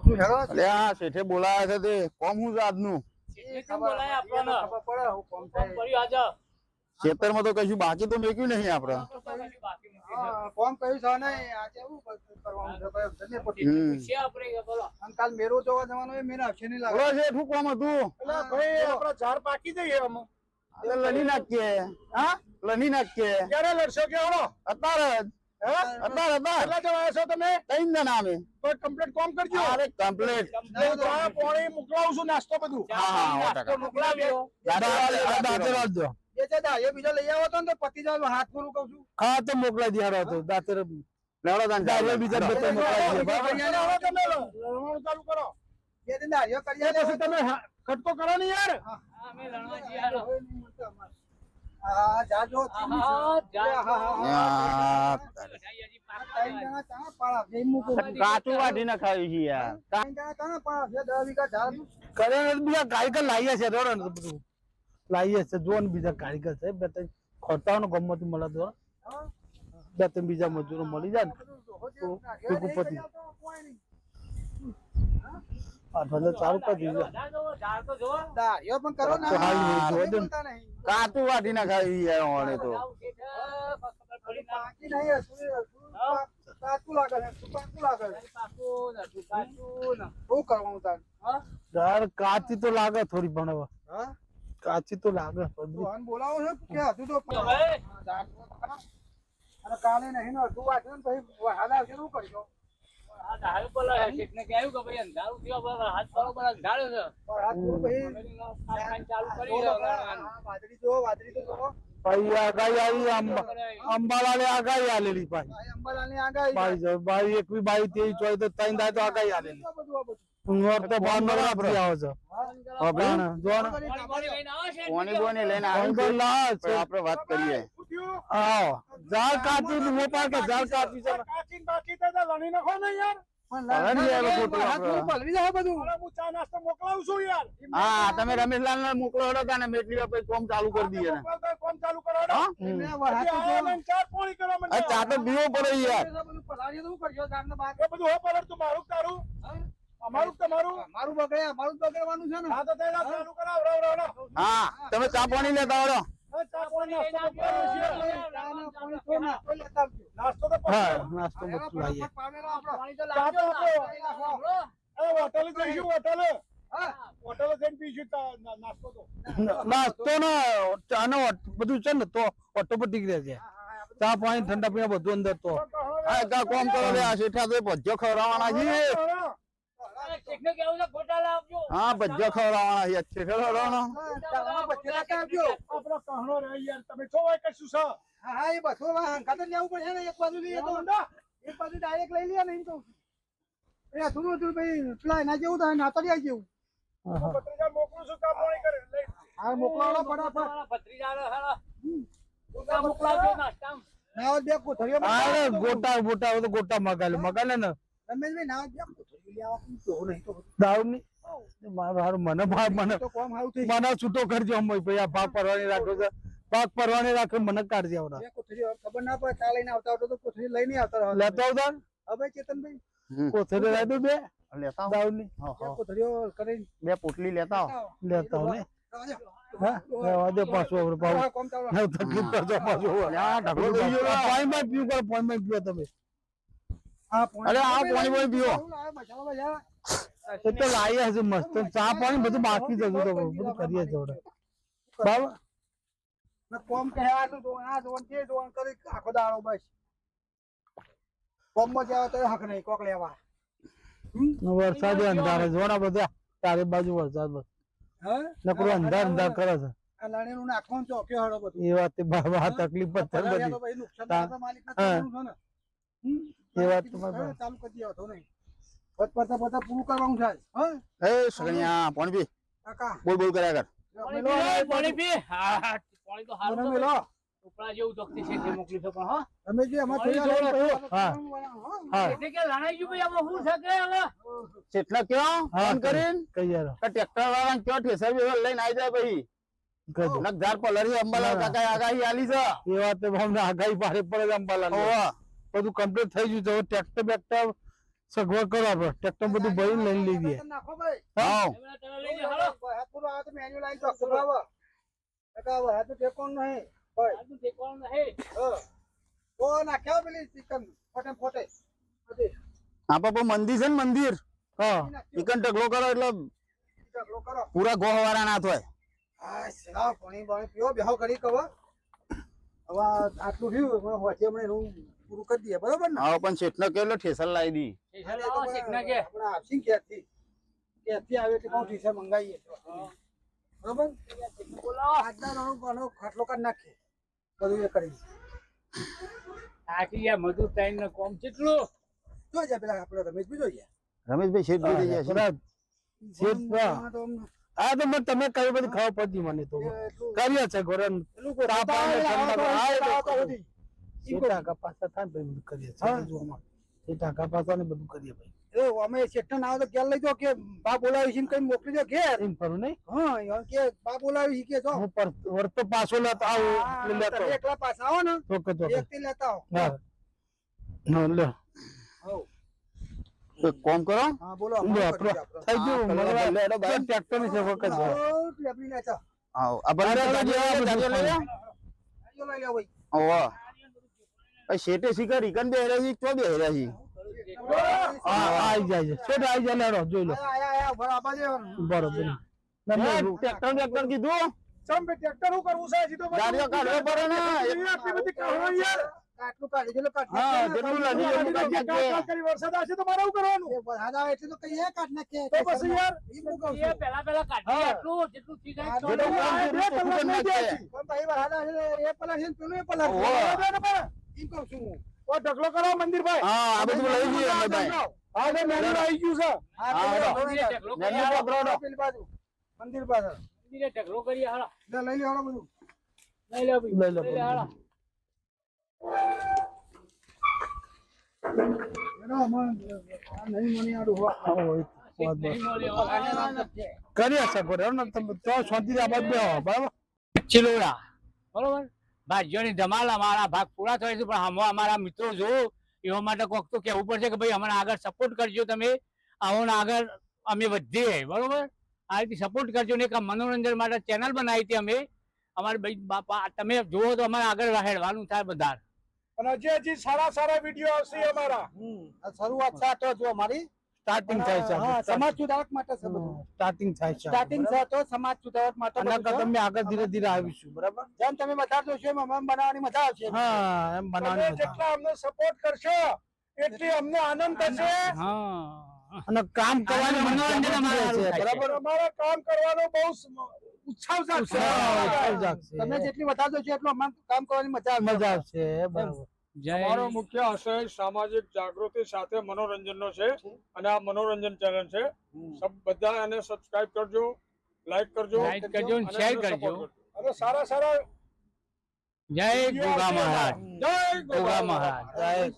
આ શેઠે બોલાયા છે તે. કોમ હું છે આજનું? ખેતર કેમ બોલાય આપણને? ખબર પડે હું કોમ કોમ થાય. કર્યું આજે. ખેતરમાં તો કશું બાકી તો મેક્યું નહીં આપડે કોમ કયું છે નહીં આજે એવું કરવાનું છે છે કાલ મેરો જોવા જવાનો એ મેરા આવશે નહીં લાગે બોલો શું કોમ હતું? ભાઈ આપણા ઝાડ પાકી જઈએ લડી નાખીએ. હા? લડી નાખીએ. ક્યારે લડશો કે અત્યારે જ. હે? અત્યારે અત્યારે કેટલા જણા છો તમે? ત્રણ જણા અમે. તો કમ્પ્લીટ કોમ કરજો. અરે કમ્પ્લીટ ચા પાણી મોકલાવું છું નાસ્તો બધું. હા, હા, નાસ્તો ટકા. મોકલાવ્યો. દાંતર આપજો એ છે દા એ બીજો લઈ આવો તો ને પતિ જાવ હાથ પૂરું કહું છું. હા તો મોકલાઈ દે હારો તો દાંતર લેવડો બીજા ચાલો. મોકલાઈ દે. આવો તમે લડવાનું ચાલુ કરો. બે દિન દાઢીઓ કરી પછી તમે ખટકો કરો ને યાર. હા, અમે લણવા જાજો છે, યાર. બીજા કારીગર લાવીએ છે બધું. લાવીએ છે જો ને બીજા કારીગર છે. બે ત્રણ ખોટાનો ગમત મળે તો. બે ત્રણ બીજા મજૂરો મળી જાય ને. ટૂંકું પતી. આઠ વાગે ચાલુ કરી દીધું બધા જોવો, ઝાડ તો પણ કરો ને હાલ ઓણે તો. બાકી નહીં, લાગે છે, લાગે છે. શું કરવાનું તાર હા? કાચી તો લાગે થોડી પણ હવે હા? કાચી તો લાગે તું બોલાવો છો કે હતું તો અને કાલે નહીં ને અડધું વાંચે ને પછી હાલ આવશે શું કરશો? અંબાલાલે આગાહી આલેલી ભાઈ. બાઈ એકવી બાઈ તેવી ચોઈ તો ત્રણ દાય તો આગાહી આલેલી. આ બધું આ બધું. ઉંમર તો બાર નવરાત્રી આવે છે. હવે પણ જો ને. પાણી પાણી લઈને આવો શેઠ કોની લઈને છે. આપણે વાત કરીએ? આવો. કાચી નું કે કાચી છે. બાકી તો લણી નાખો ને યાર. તમે રમેશલાલ ને મોકલો હતો ને મેટલી પછી કોમ ચાલુ કરી દઈએ ચા પાણી કરવા આ માંડ્યા. ચા તો બીવો પડે યાર. મારું અમારું તમારું? મારું બગડે અમારું જ બગડવાનું છે ને. હા તમે ચા પાણી લેતા પાણી નાસ્તો ના- બધું છે ને તો ઓટોમેટિક રહે છે ચા પાણી ઠંડા પીણા બધું અંદર તો. આ કોમ કરો આ શેઠા તો ભજ્જો ખવડાવવાના છે છે, લાવજો. હા બધો ખવડાવવાના છે ખવડાવવાનો. હા, ચાના પછી આપણો કહણો રે યાર તમે છો હોય કશું છે? હા, હા, એ બધું હવે હંકાત લેવું પડશે ને એક બાજુ લઈએ તો. એક બાજુ ડાયરેક્ટ લઈ લઈએ ને એમ કહું એ હતું હતું ભાઈ પેલા એના જેવું થાય નાતરિયા જેવું. ભત્રીજા મોકલું છું ચા પાણી કરે? લઈ હા ફટાફટ. ભત્રીજાને મોકલાવજો નાસ્તામાં. નાવ ગોટા ગોટા તો ગોટા મગાલે મગાલે ને. રમેશભાઈ નાવ બે કોથળીઓ લેવા આપું તો નહીં તો દારૂ ની મારું હારું મને મને તો કોમ સારું થઈ મને છૂટો કરજો અમ ભાઈ. આ ભાગ પરવાની રાખો છે. ભાગ પરવાની રાખે મને કાઢજે આવડા. બે ખબર ના પડે ચા લઈને આવતા આવતા તો કોથળી લઈને આવતા લેતા આવતા? હવે ચેતનભાઈ? કોથળી બે? લેતા આવો. ની હા, કોથળીઓ કરીને બે પોટલી લેતા આવો. લેતા આવો ને. પાછું પાછું. લે. પાણીમાં પીવું પડે પાણીમાં પીવો તમે. પોણી. અરે આ પાણી પાણી પીવો. એ તો લાવી છે મસ્ત. ચા પાણી બધું બાકી જ હજુ તો બધું કરીએ આપણે બરાબર? કોમ કહેવાનું તો આ જોવાનું તે જોવાનું કરી આખો દાડો બસ. કોમમાં જાવ તો હક નહીં કોક લેવા. વરસાદ અંધારે જોણા બધા ચારે બાજુ વરસાદ બસ. નકરો અંધાર અંધાર કરે છે. આ નાખવાનું ચોક્યો હળો બધું. એ વાત બાબા તકલીફ બધી નુકસાન એ વાત તમારે તમારી હા, ચાલુ કરી દેવો તો નહીં. પત પતા પતા પૂરું કરવાનું થાય હા? એ સગણિયા પાણી પી કાકા. બોલ બોલ કર્યા કર. પાણી પી, પાણી. હા, તો હારું મેલો ઉપરા જેવું ચોકથી શેઠે મોકલ્યું છે પણ હા. તમે જે અમાર પાણી થોડી હા. હા. હા. કે લણાઈ ગયું ભાઈ આમાં શું છે હવે? શેઠને કયો? ફોન કરીને? કઈ યાર. ટ્રેક્ટર વાળાને કયો ઠેસર બેસર લઈને આવી જાય ભાઈ. કહેજો નકજાર પલરી અંબાલા ના. કાકાએ આગાહી આલી છે. એ વાત તો અમને આગાહી પડે છે અંબાલાલ ઓવા. બધું કમ્પ્લીટ થઈ ગયું છે. હવે ટ્રેક્ટર બેક્ટર સગવડ કરો આપણે ટ્રેક્ટર બધું ભરીને લઈ લીધી નાખો ભાઈ હા એમના તમે લઈ જાઓ, હાલો. હાથ પૂરો આ તો મેન્યુ લાઈન ચોક બરાબર બરાબર હાથ ટેકોન નહીં ભાઈ આજનું ઠેકાણું હા. પેલી ચિકન ફોટે ફોટે બધી મંદિર છે ને મંદિર. ચિકન ઢગલો કરો એટલે ઢગલો કરો પૂરા ગોહવાળા ના થાય આટલું થયું હવે હોજે હમણાં એનું પૂરું કરી દઈએ બરોબર ને? હા પણ શેઠને કેટલો ઠેસર લાવી દી. આપણે આપશી ક્યાંથી? ક્યાંથી આવે એટલે કહું ઠીસર મંગાવીએ બરોબર. આજના નાનો ઘણો ખાટલો કરી નાખીએ. બધું એ કરી થાકી ગયા મજૂર ટાઈમ કોમ કેટલું? જોઈ જાય પેલા આપણે રમેશ બી જોઈ જાય રમેશભાઈ શેઠ જોઈ શેઠ તો આ તો મને તમે કઈ બધી ખબર પડતી મને તો. કર્યા છે ઘોડે પેલું કોઈ રાતા આવે, આવા તો આવા તો સુધી. સીટા કપાસા થાય ને બધું કરીએ હા. છીએ જોવામાં સીટા કપાસા ને બધું કરીએ ભાઈ. એ અમે શેઠને આવે તો ઘેર લઈ જાઓ કે બા બોલાવી છે કઈ મોકલી દો ઘેર. એમ ફરું નહીં? હા કે બા બોલાવી છે કે જો હું વર્તો પાછો લેતો આવું લેતો એકલા પાછા આવો ને. ચોકે ચોકે એકથી લેતા આવો. હા. હા લે હઉ. કોમ કરો. હા બોલો. થઈ ગયું ટ્રેક્ટરની સેવા કરી આવો, લેબડી લેતા. આવો આ બંને અરે, ગાડીઓ અરે, ગાડીઓ લઈ લો લઈ લો ભાઈ. ઓવા આ શેઠે શીખર ઈકન બે હેરા છે ચો બે હેરા છે આઈ જાય છે. છેટ આઈ જાય લેડો જોઈ લો. બરાબર. ટ્રેક્ટર ટ્રેક્ટર કીધું? ચમ બે ટ્રેક્ટર હું કરવું છે? હજી ગાડીઓ કાઢવો પડે ને. આટલી બધી કાઢો યાર. કાટલું કાઢી જેટલું કાઢી હા, જેટલું લાગી એટલું કાઢી નાખીએ. કરી વરસાદ આવશે તો મારે શું કરવાનું? વરસાદ આવે એટલે તો કઈ એ કાઢ નાખીએ તો પછી યાર ઈ હું કહું છું? પહેલા પહેલા કાઢી આટલું જેટલું થઈ જાય જેટલું જેટલું કામ બે કર્યું, કલાક એટલું નહીં કરી જાય. પણ ભાઈ વરસાદ આવે એ પલાશ છે પેલું એ પલાશ ઢગલો કરો મંદિરભાઈ હા આ બધું લઈ જઈએ ભાઈ. હા તો મેનુ આવી ગયું છે. હા હા, પેલો હાલો. મંદિર ઢગલો મેનુ કરી આવો. પકડો. પેલી બાજુ મંદિર પાસે મંદિરે ઢગલો કરી હાલો. લઈ લે હાલો બધું. લઈ લો ભાઈ. લઈ લો હાલો. આ ને તમે તો શાંતિ આ બાજુ બરાબર? ચિલોડા. બરોબર? ભાઈઓની ધમાલ અમારા ભાગ પૂરા થયા છે પણ હમણાં અમારા મિત્રો જો એવા માટે કોક તો કહેવું પડશે કે ભાઈ અમને આગળ સપોર્ટ કરજો તમે. આવોને આગળ અમે વધીએ બરોબર? આ રીતે સપોર્ટ કરજો ને એક મનોરંજન માટે ચેનલ બનાવી હતી અમે. અમારે ભાઈ બાપા તમે જુઓ તો અમારે આગળ હેડવાનું થાય બધા અને હજી હજી સારા સારા વીડિયો આવશે અમારા. આ શરૂઆત સાચો જો અમારી સ્ટાર્ટિંગ થાય છે હા, સમાજ સુધારક માટે છે બધું. સ્ટાર્ટિંગ થાય છે સ્ટાર્ટિંગ છે તો સમાજ સુધારક માટે અને બધું કરતા આગળ ધીરે ધીરે આવીશું બરાબર? જેમ તમે બતાવશો છો એમ અમે બનાવવાની મજા આવશે. હા એમ બનાવવાની મજા. અમને સપોર્ટ કરશો એટલી અમને આનંદ થશે. હા. અને કામ કરવાની મનોરંજન અમારે છે બરાબર? અમારા કામ કરવાનો બહુ ઉત્સાહ જાગશે. તમે જેટલી વધારશો છો એટલું અમારે કામ કરવાની મજા મજા આવશે બરાબર. અમારો મુખ્ય આશય સામાજિક જાગૃતિ સાથે મનોરંજનનો છે અને આ મનોરંજન ચેનલ છે. બધા એને સબસ્ક્રાઇબ કરજો લાઈક કરજો લાઈક કરજો અને શેર કરજો. અને સારા સારા જય ગોગા મહારાજ. જય ગોગા મહારાજ. જય